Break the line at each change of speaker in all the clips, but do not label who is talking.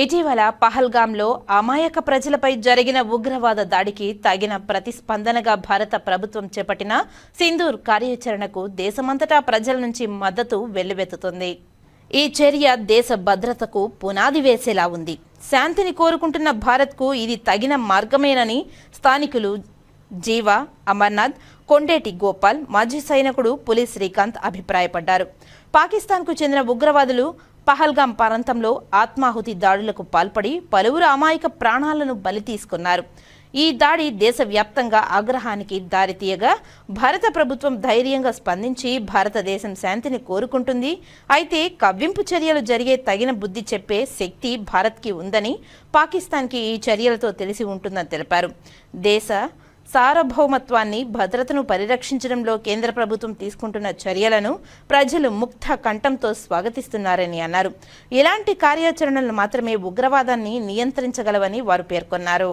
ఇటీవల పహల్గాంలో అమాయక ప్రజలపై జరిగిన ఉగ్రవాద దాడికి తగిన ప్రతిస్పందనగా భారత ప్రభుత్వం చేపట్టిన సింధూర్ కార్యాచరణకు దేశమంతటా ప్రజల నుంచి మద్దతు వెల్లువెత్తుతుంది. ఈ చర్య దేశ భద్రతకు పునాది వేసేలా ఉంది. శాంతిని కోరుకుంటున్న భారత్కు ఇది తగిన మార్గమేనని స్థానికులు జీవ అమర్నాథ్ కొండేటి గోపాల్ మాజీ సైనికుడు పులి శ్రీకాంత్ అభిప్రాయపడ్డారు. పాకిస్తాన్కు చెందిన ఉగ్రవాదులు పహల్గాం ప్రాంతంలో ఆత్మాహుతి దాడులకు పాల్పడి పలువురు అమాయక ప్రాణాలను బలి తీసుకున్నారు. ఈ దాడి దేశవ్యాప్తంగా ఆగ్రహానికి దారితీయగా భారత ప్రభుత్వం ధైర్యంగా స్పందించి భారతదేశం శాంతిని కోరుకుంటుంది. అయితే కవ్వింపు చర్యలు జరిగే తగిన బుద్ధి చెప్పే శక్తి భారత్కి ఉందని పాకిస్తాన్కి ఈ చర్యలతో తెలిసి ఉంటుందని తెలిపారు. దేశ సార్వభౌమత్వాన్ని భద్రతను పరిరక్షించడంలో కేంద్ర ప్రభుత్వం తీసుకుంటున్న చర్యలను ప్రజలు ముక్త కంఠంతో స్వాగతిస్తున్నారని అన్నారు. ఇలాంటి కార్యాచరణలు మాత్రమే ఉగ్రవాదాన్ని నియంత్రించగలవని వారు పేర్కొన్నారు.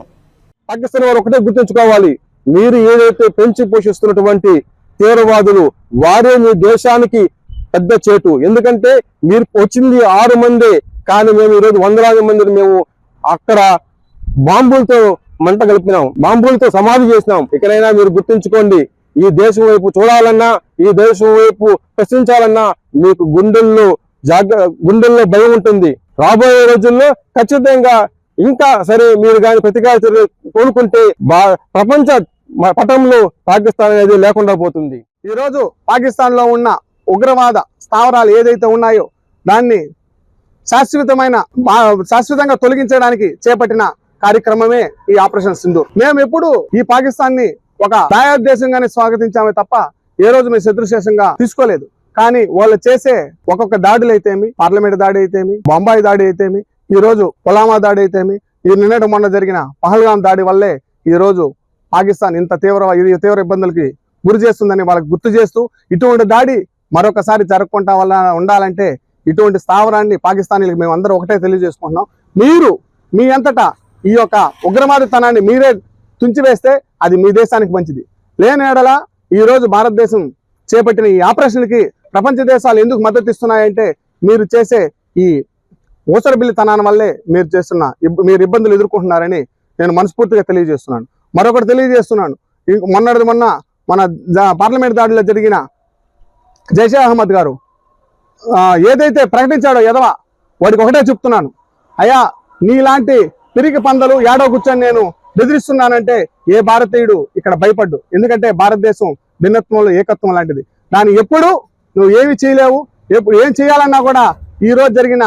పాకిస్తాన్ వారు ఒకటే గుర్తుంచుకోవాలి. మీరు ఏదైతే పెంచి పోషిస్తున్నటువంటి తీవ్రవాదులు వారే మీ దేశానికి పెద్ద చేటు. ఎందుకంటే మీరు వచ్చింది ఆరు మందే కానీ మేము ఈరోజు వందలాది మందిని మేము అక్కడ బాంబులతో మంట కలిపినాం. బాంబులతో సమాధి చేసినాం. ఇకనైనా మీరు గుర్తుంచుకోండి ఈ దేశం వైపు చూడాలన్నా ఈ దేశం వైపు ప్రశ్నించాలన్నా మీకు గుండెల్లో జాగ్ర గుండెల్లో భయం ఉంటుంది. రాబోయే రోజుల్లో ఖచ్చితంగా ఇంకా సరే మీరు కానీ ప్రతికార చర్యలు కోలుకుంటే ప్రపంచ పటంలో పాకిస్తాన్ అనేది లేకుండా పోతుంది.
ఈ రోజు పాకిస్తాన్లో ఉన్న ఉగ్రవాద స్థావరాలు ఏదైతే ఉన్నాయో దాన్ని శాశ్వతమైన శాశ్వతంగా తొలగించడానికి చేపట్టిన కార్యక్రమమే ఈ ఆపరేషన్ సింధూర్. మేము ఎప్పుడు ఈ పాకిస్తాన్ని ఒక దయాదేశంగానే స్వాగతించామే తప్ప ఏ రోజు మేము శత్రుశేషంగా తీసుకోలేదు. కానీ వాళ్ళు చేసే ఒక్కొక్క దాడులు అయితేమి పార్లమెంట్ దాడి అయితేమి బొంబాయి దాడి అయితేమి ఈ రోజు పులామా దాడి అయితేమి ఈ నిన్నటి మొన్న జరిగిన పహల్గాం దాడి వల్లే ఈ రోజు పాకిస్తాన్ ఇంత తీవ్ర ఇది తీవ్ర ఇబ్బందులకి గురి చేస్తుందని వాళ్ళకి గుర్తు చేస్తూ ఇటువంటి దాడి మరొకసారి జరగకుండా వల్ల ఉండాలంటే ఇటువంటి స్థావరాన్ని పాకిస్తానీలకు మేము అందరూ ఒకటే తెలియజేసుకుంటున్నాం. మీరు మీ అంతటా ఈ యొక్క ఉగ్రవాదితనాన్ని మీరే తుంచివేస్తే అది మీ దేశానికి మంచిది. లేని ఏడల ఈరోజు భారతదేశం చేపట్టిన ఈ ఆపరేషన్కి ప్రపంచ దేశాలు ఎందుకు మద్దతు ఇస్తున్నాయంటే మీరు చేసే ఈ ఊసరబిల్లితనాన్ని వల్లే మీరు చేస్తున్న మీరు ఇబ్బందులు ఎదుర్కొంటున్నారని నేను మనస్ఫూర్తిగా తెలియజేస్తున్నాను. మరొకటి తెలియజేస్తున్నాను. మొన్నటి మొన్నటిది మొన్న మన పార్లమెంట్ దాడిలో జరిగిన జైషే అహ్మద్ గారు ఏదైతే ప్రకటించాడో ఎదవ వాడికి ఒకటే చెప్తున్నాను. అయ్యా నీలాంటి తిరిగి పందలు ఏడో కూర్చొని నేను బెదిరిస్తున్నానంటే ఏ భారతీయుడు ఇక్కడ భయపడ్డు? ఎందుకంటే భారతదేశం భిన్నత్వంలో ఏకత్వం లాంటిది. దాన్ని ఎప్పుడు నువ్వు ఏమి చేయలేవు. ఎప్పుడు ఏం చేయాలన్నా కూడా ఈ రోజు జరిగిన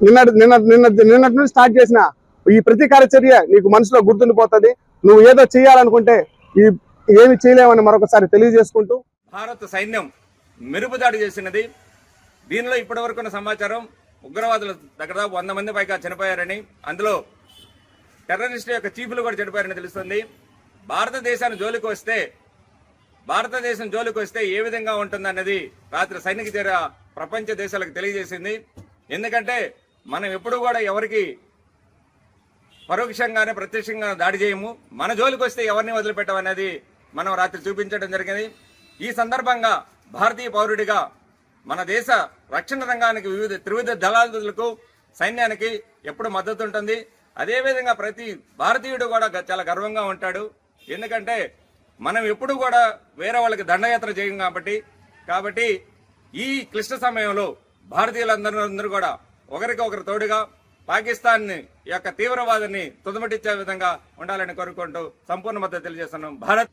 నిన్న నిన్న నిన్న నిన్నటి నుంచి స్టార్ట్ చేసిన ఈ ప్రతీకార చర్య నీకు మనసులో గుర్తుండిపోతుంది. నువ్వు ఏదో చేయాలనుకుంటే ఈ ఏమి చేయలేవని మరొకసారి తెలియజేసుకుంటూ
భారత సైన్యం మెరుపుదాడి చేసినది. దీనిలో ఇప్పటివరకు సమాచారం ఉగ్రవాదులు దగ్గర వంద మంది పైగా చనిపోయారని అందులో టెర్రరిస్టుల యొక్క చీఫ్లు కూడా చనిపోయారని తెలుస్తుంది. భారతదేశాన్ని జోలికి వస్తే భారతదేశం జోలికి వస్తే ఏ విధంగా ఉంటుందన్నది రాత్రి సైనిక చర్య ప్రపంచ దేశాలకు తెలియజేసింది. ఎందుకంటే మనం ఎప్పుడు కూడా ఎవరికి పరోక్షంగానే ప్రత్యక్షంగా దాడి చేయము. మన జోలికి వస్తే ఎవరిని వదిలిపెట్టమనేది మనం రాత్రి చూపించడం జరిగింది. ఈ సందర్భంగా భారతీయ పౌరుడిగా మన దేశ రక్షణ రంగానికి వివిధ త్రివిధ దళాలకు సైన్యానికి ఎప్పుడు మద్దతు ఉంటుంది. అదేవిధంగా ప్రతి భారతీయుడు కూడా చాలా గర్వంగా ఉంటాడు. ఎందుకంటే మనం ఎప్పుడు కూడా వేరే వాళ్ళకి దండయాత్ర చేయం కాబట్టి కాబట్టి ఈ క్లిష్ట సమయంలో భారతీయులందరూ అందరూ కూడా ఒకరికి ఒకరు తోడుగా పాకిస్తాన్ యొక్క తీవ్రవాదాన్ని తుదమటిచ్చే విధంగా ఉండాలని కోరుకుంటూ సంపూర్ణ మద్దతు తెలియజేస్తున్నాం. భారత్